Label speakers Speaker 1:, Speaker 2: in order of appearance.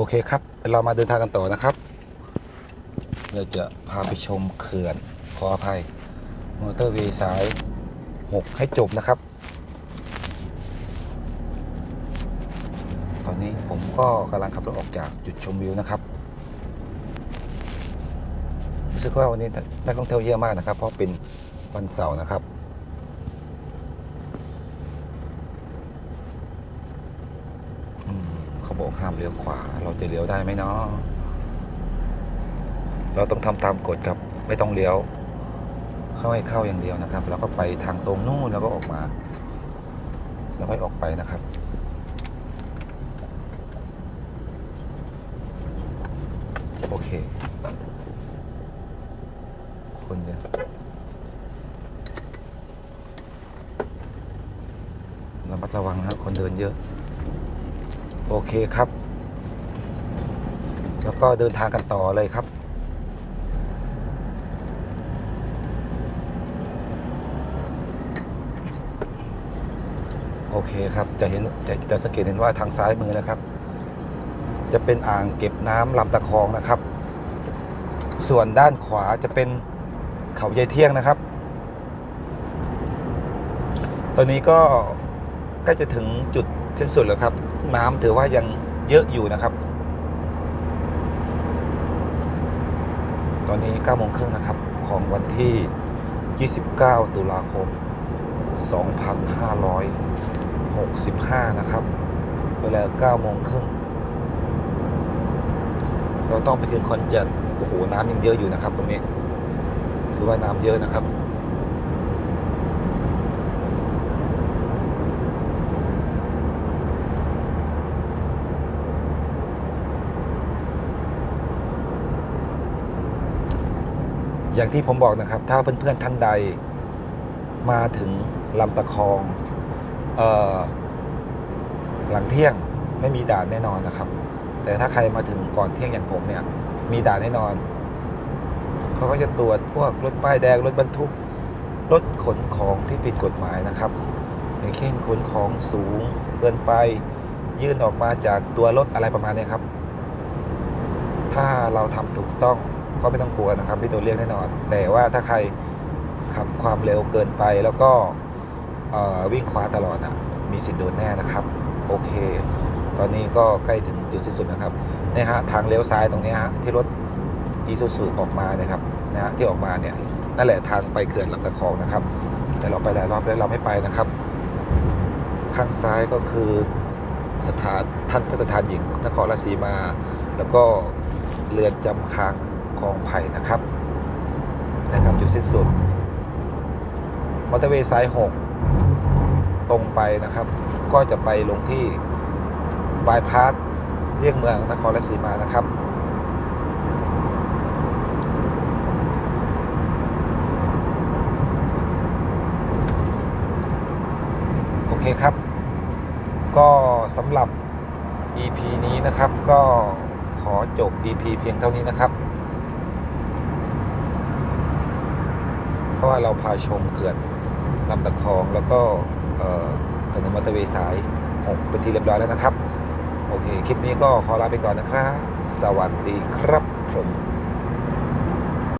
Speaker 1: โอเคครับ เรามาเดินทางกันต่อนะครับ เราจะพาไปชมเขื่อน ขออภัย มอเตอร์เวย์สาย 6 ให้จบนะครับ ตอนนี้ผมก็กำลังขับรถออกจากจุดชมวิวนะครับรู้สึกว่าวันนี้นักท่องเที่ยวเยอะมากนะครับ เพราะเป็นวันเสาร์นะครับ อืม เขาบอกห้ามเลี้ยวขวา เราจะเลี้ยวได้ไหมเนาะเราต้องทำตามกฎครับไม่ต้องเลี้ยว เข้าให้เข้าอย่างเดียวนะครับ แล้วก็ไปทางตรงนู่นแล้วก็ออกมา แล้วก็ออกไปนะครับโอเค คนเยอะระมัดระวังนะครับคนเดินเยอะ โอเคครับ แล้วก็เดินทางกันต่อเลยครับ โอเคครับจะเห็นจะจะสังเกตเห็นว่าทางซ้ายมือนะครับ จะเป็นอ่างเก็บน้ำลำตะคองนะครับ ส่วนด้านขวาจะเป็นเขายายเที่ยงนะครับ ตอนนี้ก็ใกล้จะถึงจุดสิ้นสุดแล้วครับ น้ำถือว่ายังเยอะอยู่นะครับ ตอนนี้9โมงครึ่งนะครับ ของวันที่ 29 ตุลาคม 2565 นะครับ เวลา9โมงครึ่งเราต้องไปคืนคอนเจ็ตโอ้โหน้ำยังเยอะอยู่นะครับ ตรงนี้ ถือว่าน้ำเยอะนะครับ อย่างที่ผมบอกนะครับ ถ้าเพื่อนๆท่านใดมาถึงลำตะคองออหลังเที่ยงไม่มีด่านแน่นอนนะครับ แต่ถ้าใครมาถึงก่อนเที่ยงอย่างผมเนี่ย มีด่านแน่นอนเขาก็จะตรวจพวกรถป้ายแดงรถบรรทุกรถขนของที่ผิดกฎหมายนะครับ อย่างเช่นขนของสูงเกินไปยื่นออกมาจากตัวรถอะไรประมาณนี้ครับ ถ้าเราทำถูกต้อง ก็ไม่ต้องกลัวนะครับไม่โดนเรียกแน่นอน แต่ว่าถ้าใครขับความเร็วเกินไปแล้วก็วิ่งขวาตลอดอะมีสิทธิ์โดนแน่นะครับ โอเค ตอนนี้ก็ใกล้ถึงจุดสิ้นสุดนะครับเนี่ยฮะทางเลี้ยวซ้ายตรงนี้ฮะที่รถอีซูซูออกมาเนะครับนะฮะที่ออกมาเนี่ยนั่นแหละทางไปเขื่อนลำตะคองนะครับ แต่เราไปหลายรอบแล้วเราไม่ไปนะครับ ข้างซ้ายก็คือสถานท่านสถานหญิงนครราชสีมา แล้วก็เรือนจำค้าง คลองไผ่นะครับนะครับจุดสิ้นสุดมอเตอร์เวย์สาย 6 ตรงไปนะครับ ก็จะไปลงที่บายพาสเลี่ยงเมืองนครราชสีมานะครับ โอเคครับ ก็สำหรับ EP นี้นะครับก็ขอจบ EP เพียงเท่านี้นะครับ เพราะว่าเราพาชมเขื่อนลำตะคองแล้วก็ถนนมอเตอร์เวย์สาย6เป็นที่เรียบร้อยแล้วนะครับ โอเค คลิปนี้ก็ขอลาไปก่อนนะครับ สวัสดีครับผม